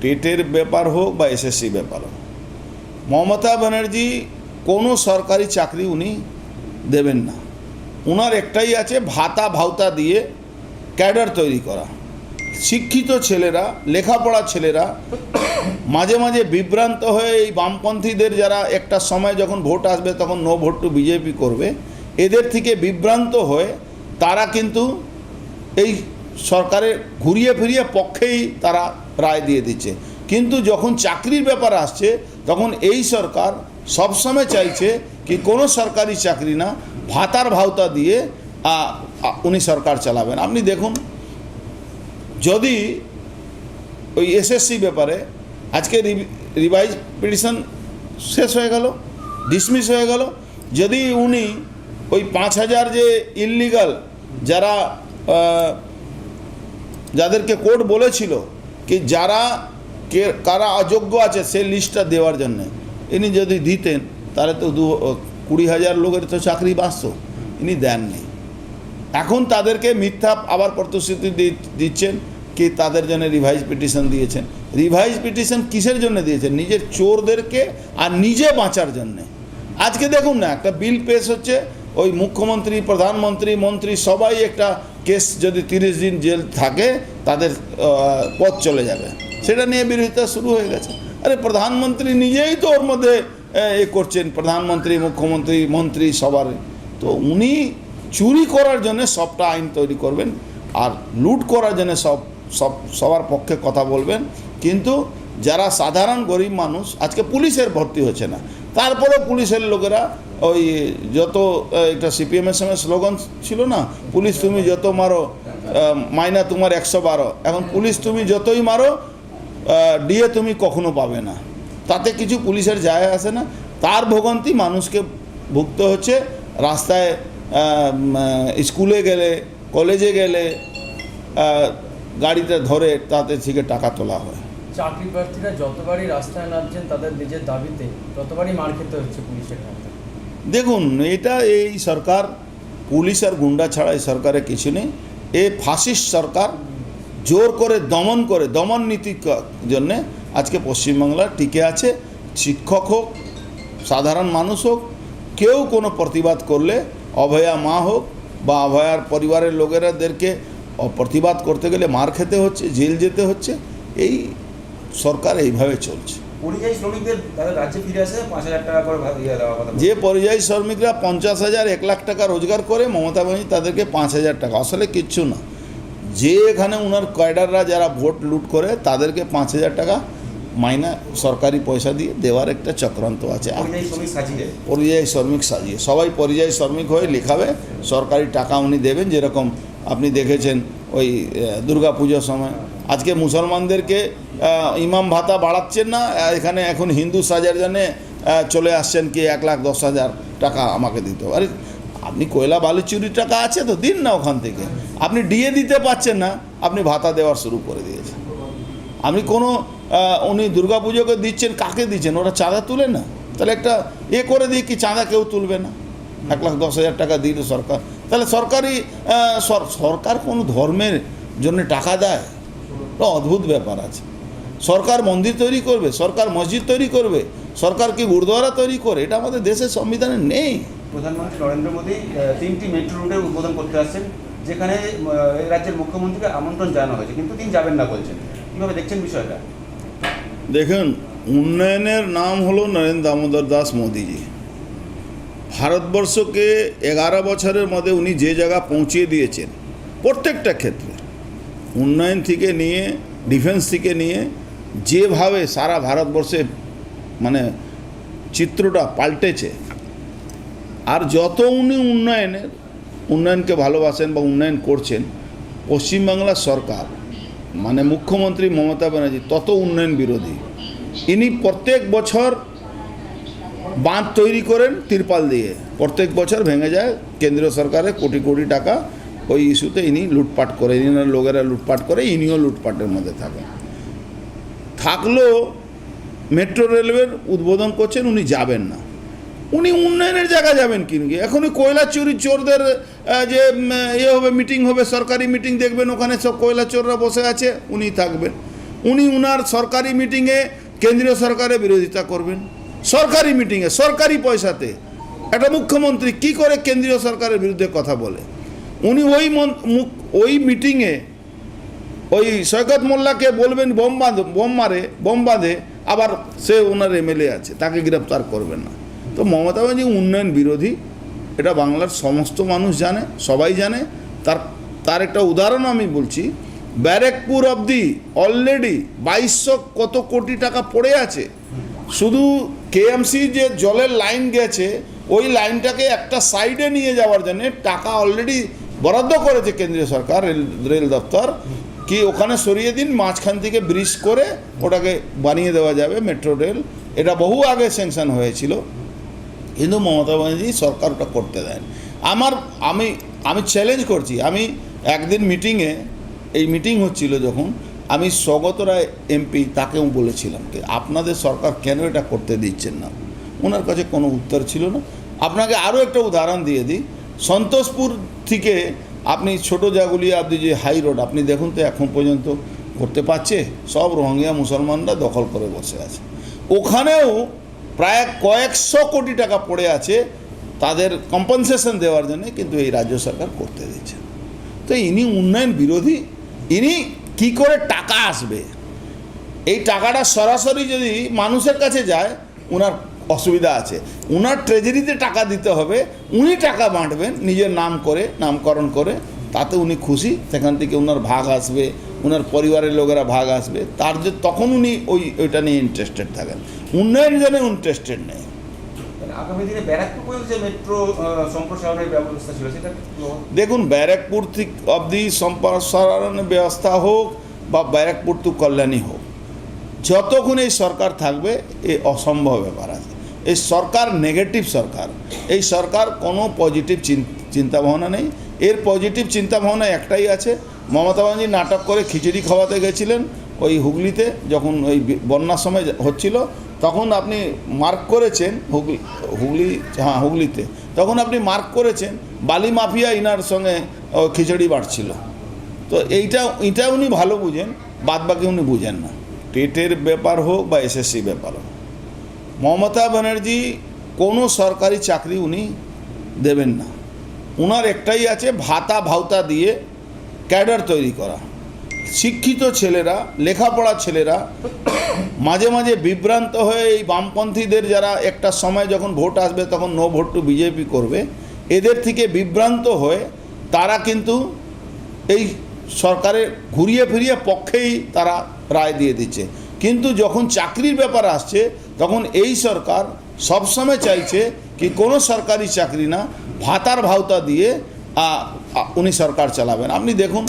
টেটের ব্যাপার হোক বা এসএসসি ব্যাপার হোক। মমতা ব্যানার্জি কোনো সরকারি চাকরি উনি দেবেন না। ওনার একটাই আছে ভাতা ভাউতা দিয়ে ক্যাডার তৈরি করা। শিক্ষিত ছেলেরা, লেখাপড়া ছেলেরা মাঝে মাঝে বিভ্রান্ত হয়ে এই বামপন্থীদের যারা একটা সময় যখন ভোট আসবে তখন নো ভোট টু বিজেপি করবে, এদের থেকে বিভ্রান্ত হয়ে তারা কিন্তু এই সরকারের ঘুরিয়ে ফিরিয়ে পক্ষেই তারা রায় দিয়ে দিচ্ছে। কিন্তু যখন চাকরির ব্যাপার আসছে, তখন এই সরকার সবসময় চাইছে কি কোনো সরকারি চাকরি না, ভাতার ভাওতা দিয়ে উনি সরকার চালাবেন। আপনি দেখুন, যদি ওই এসএসসি ব্যাপারে আজকে রিভাইজ পিটিশন শেষ হয়ে গেল ডিসমিস হয়ে গেল, যদি উনি ওই পাঁচ হাজার যে ইললিগাল যারা যাদেরকে কোর্ট বলেছিল কি যারা কে, কারা অযোগ্য আছে সেই লিস্টটা দেওয়ার জন্যে। ইনি যদি দিতেন, তাহলে তো দু কুড়ি হাজার লোকের তো চাকরি বাঁচত। ইনি দেননি। এখন তাদেরকে মিথ্যা আবার প্রতিশ্রুতি দিচ্ছেন কি তাদের জন্য রিভাইজ পিটিশন দিয়েছেন। রিভাইজ পিটিশন কিসের জন্য দিয়েছেন? নিজের চোরদেরকে আর নিজে বাঁচার জন্যে। আজকে দেখুন না, একটা বিল পেশ হচ্ছে, ওই মুখ্যমন্ত্রী, প্রধানমন্ত্রী, মন্ত্রী সবাই একটা কেস যদি তিরিশ দিন জেল থাকে, তাদের পথ চলে যাবে। সেটা নিয়ে বিরোধিতা শুরু হয়ে গেছে। আরে প্রধানমন্ত্রী নিজেই তো ওর মধ্যে এ করছেন। প্রধানমন্ত্রী, মুখ্যমন্ত্রী, মন্ত্রী সবার। তো উনি চুরি করার জন্য সবটা আইন তৈরি করবেন। আর লুট করার জন্য সব সব, সবার পক্ষে কথা বলবেন। কিন্তু যারা সাধারণ গরিব মানুষ, আজকে পুলিশের ভর্তি হচ্ছে না। তারপরেও পুলিশের লোকেরা ওই যত একটা সিপিএমের স্লোগান ছিল না, পুলিশ তুমি যত মারো মাইনা তোমার একশো বারো। এখন পুলিশ তুমি যতই মারো ডিএ তুমি কখনো পাবে না। তাতে কিছু পুলিশের যায় আসে না। তার ভোগান্তি মানুষকে ভুগতে হচ্ছে। রাস্তায় স্কুলে গেলে, কলেজে গেলে গাড়িতে ধরে তাতে থেকে টাকা তোলা হয়। চাকরি প্রার্থীরা যতবারই রাস্তায় নামছেন তাদের নিজের দাবিতে ততবারই মার খেতে হচ্ছে পুলিশের দেখুন, এটা এই সরকার, পুলিশ আর গুন্ডা ছাড়া এই সরকারে কিছু নেই। এ ফাসিস্ট সরকার জোর করে দমন করে, দমন নীতির জন্যে আজকে পশ্চিমবাংলা টিকে আছে। শিক্ষক হোক, সাধারণ মানুষ হোক, কেউ কোনো প্রতিবাদ করলে অভয়া মা হোক বা অভয়ার পরিবারের লোকেরাদেরকে প্রতিবাদ করতে গেলে মার খেতে হচ্ছে, জেল যেতে হচ্ছে। এই সরকার এইভাবে চলছে। পরিযায়ী শ্রমিকদের তাদের রাজ্যে ফিরে আসে পাঁচ হাজার টাকা করে ইয়ে কথা। যে পরিযায়ী শ্রমিকরা পঞ্চাশ হাজার এক লাখ টাকা রোজগার করে মমতা ব্যানার্জি তাদেরকে পাঁচ হাজার টাকা। আসলে কিচ্ছু না। যে এখানে ওনার ক্যাডাররা যারা ভোট লুট করে তাদেরকে পাঁচ হাজার টাকা মাইনা সরকারি পয়সা দিয়ে দেওয়ার একটা চক্রান্ত আছে। পরিযায়ী শ্রমিক সাজিয়ে। সবাই পরিযায়ী শ্রমিক হয়ে লেখাবে। সরকারি টাকা উনি দেবেন যেরকম আপনি দেখেছেন ওই দুর্গা পুজোর সময়। আজকে মুসলমানদেরকে ইমাম ভাতা বাড়াচ্ছেন না এখানে এখন হিন্দু সাজার জন্যে চলে আসছেন কি এক লাখ দশ হাজার টাকা আমাকে দিতে। আরে, আপনি কয়লা বালি চুরির টাকা আছে তো, দিন না ওখান থেকে। আপনি ডিএ দিতে পারছেন না, আপনি ভাতা দেওয়ার শুরু করে দিয়েছেন। আপনি কোনো উনি দুর্গা পুজোকে দিচ্ছেন, কাকে দিচ্ছেন? ওরা চাঁদা তুলে না? তাহলে একটা এ করে দিয়ে কি, চাঁদা কেউ তুলবে না? এক লাখ দশ হাজার টাকা দিল সরকার। তাহলে সরকারি সরকার কোনো ধর্মের জন্য টাকা দেয়? অদ্ভুত ব্যাপার আছে। সরকার মন্দির তৈরি করবে সরকার মসজিদ তৈরি করবে সরকার কি গুরুদ্বারা তৈরি করে? এটা আমাদের দেশের সংবিধানে নেই। প্রধানমন্ত্রী নরেন্দ্র মোদী তিনটি মেট্রো রুটের উদ্বোধন করতে আসছেন যেখানে এই রাজ্যের মুখ্যমন্ত্রীকে আমন্ত্রণ জানানো হয়েছে কিন্তু তিনি যাবেন না বলছেন। কীভাবে দেখছেন বিষয়টা? দেখুন উন্নয়নের নাম হলো নরেন্দ্র দামোদর দাস মোদিজি। ভারতবর্ষকে এগারো বছরের মধ্যে উনি যে জায়গা পৌঁছিয়ে দিয়েছেন, প্রত্যেকটা ক্ষেত্রে, উন্নয়ন থেকে নিয়ে ডিফেন্স থেকে নিয়ে, যেভাবে সারা ভারতবর্ষে মানে চিত্রটা পাল্টেছে, আর যত উনি উন্নয়নের, উন্নয়নকে ভালোবাসেন বা উন্নয়ন করছেন, পশ্চিমবাংলার সরকার মানে মুখ্যমন্ত্রী মমতা ব্যানার্জি, তত উন্নয়ন বিরোধী। ইনি প্রত্যেক বছর বাঁধ তৈরি করেন তিরপাল দিয়ে। প্রত্যেক বছর ভেঙে যায়। কেন্দ্রীয় সরকারের কোটি কোটি টাকা ওই ইস্যুতে ইনি লুটপাট করে ইনার লোকেরা লুটপাট করে, ইনিও লুটপাটের মধ্যে থাকেন। থাকলেও মেট্রো রেলওয়ের উদ্বোধন করছেন, উনি যাবেন না। উনি উন্নয়নের জায়গা যাবেন কিনকে এখনই কয়লা চুরি চোরদের যে ইয়ে হবে, মিটিং হবে, সরকারি মিটিং দেখবেন ওখানে সব কয়লা চোররা বসে আছে, উনি থাকবেন। উনি উনার সরকারি মিটিংয়ে কেন্দ্রীয় সরকারের বিরোধিতা করবেন। সরকারি মিটিংয়ে সরকারি পয়সাতে। একটা মুখ্যমন্ত্রী কি করে কেন্দ্রীয় সরকারের বিরুদ্ধে কথা বলে? উনি ওই ওই মিটিংয়ে ওই সৈকত মোল্লাকে বলবেন বোম বাঁধ বোম মারে, বোম বাঁধে, আবার সে ওনার এমএলএ আছে, তাকে গ্রেপ্তার করবেন না। তো মমতা ব্যানার্জি উন্নয়ন বিরোধী, এটা বাংলার সমস্ত মানুষ জানে, সবাই জানে। তার তার একটা উদাহরণ আমি বলছি, ব্যারেকপুর অবধি অলরেডি বাইশশো কত কোটি টাকা পড়ে আছে। শুধু কেএমসি যে জলের লাইন গেছে, ওই লাইনটাকে একটা সাইডে নিয়ে যাওয়ার জন্য টাকা অলরেডি বরাদ্দ করেছে কেন্দ্রীয় সরকার, রেল রেল দপ্তর। কি ওখানে সরিয়ে দিন, মাঝখান থেকে ব্রিজ করে ওটাকে বানিয়ে দেওয়া যাবে মেট্রো রেল এটা বহু আগে স্যাংশন হয়েছিল, কিন্তু মমতা ব্যানার্জি সরকার ওটা করতে দেন আমার, আমি আমি চ্যালেঞ্জ করছি, আমি একদিন মিটিংয়ে এই মিটিং হচ্ছিল যখন আমি স্বগত রায় এমপি তাকেও বলেছিলাম যে আপনাদের সরকার কেন এটা করতে দিচ্ছেন না? ওনার কাছে কোনো উত্তর ছিল না। আপনাকে আরও একটা উদাহরণ দিয়ে দিই। সন্তোষপুর থেকে আপনি ছোটো জাগুলিয়া, আপনি যে হাই রোড, আপনি দেখুন তো এখন পর্যন্ত করতে পারছে? সব রোহিঙ্গা মুসলমানরা দখল করে বসে আছে। ওখানেও প্রায় কয়েকশো কোটি টাকা পড়ে আছে তাদের কম্পনসেশন দেওয়ার জন্য, কিন্তু এই রাজ্য সরকার করতে দিচ্ছে তো ইনি উন্নয়ন বিরোধী। ইনি কি করে টাকা আসবে? এই টাকাটা সরাসরি যদি মানুষের কাছে যায় ওনার অসুবিধা আছে। ওনার ট্রেজারিতে টাকা দিতে হবে, উনি টাকা বাঁটবেন, নিজের নাম করে, নামকরণ করে, তাতে উনি খুশি। সেখান থেকে ওনার ভাগ আসবে ওনার পরিবারের লোকেরা ভাগ আসবে। তার যে তখন উনি ওই, ওইটা নিয়ে ইন্টারেস্টেড থাকেন। উন্নয়ন জন্য ইন্টারেস্টেড নেই। আগামী দিনে ব্যারাকপুর যে মেট্রো সম্প্রসারণের ব্যবস্থা ছিল, সেটা দেখুন, ব্যারাকপুর থেকে অবধি সম্প্রসারণের ব্যবস্থা হোক বা ব্যারাকপুর টু কল্যাণী হোক, যতক্ষণ এই সরকার থাকবে, এ অসম্ভব ব্যাপার আছে। এই সরকার নেগেটিভ সরকার, এই সরকার কোনো পজিটিভ চিন্তাভাবনা নেই। এর পজিটিভ চিন্তাভাবনা একটাই আছে, মমতা ব্যানার্জি নাটক করে খিচুড়ি খাওয়াতে গেছিলেন ওই হুগলিতে, যখন ওই বন্যার সময় হচ্ছিল তখন আপনি মার্ক করেছেন হুগলি হুগলি হ্যাঁ হুগলিতে। তখন আপনি মার্ক করেছেন, বালি মাফিয়া ইনার সঙ্গে খিচুড়ি বাড়ছিল। তো এইটা এটা উনি ভালো বুঝেন বাদ বাকি উনি বুঝেন না। টেটের ব্যাপার হোক বা এসএসসি ব্যাপার হোক। মমতা ব্যানার্জি, কোনো সরকারি চাকরি উনি দেবেন না। ওনার একটাই আছে, ভাতা ভাউতা দিয়ে ক্যাডার তৈরি করা। শিক্ষিত ছেলেরা, লেখাপড়া ছেলেরা মাঝে মাঝে বিভ্রান্ত হয়ে এই বামপন্থীদের যারা একটা সময় যখন ভোট আসবে তখন নো ভোট টু বিজেপি করবে, এদের থেকে বিভ্রান্ত হয়ে তারা কিন্তু এই সরকারের ঘুরিয়ে ফিরিয়ে পক্ষেই তারা রায় দিয়ে দিচ্ছে। কিন্তু যখন চাকরির ব্যাপার আসছে, তখন এই সরকার সবসময় চাইছে কি কোনো সরকারি চাকরি না, ভাতার ভাওতা দিয়ে উনি সরকার চালাবেন। আপনি দেখুন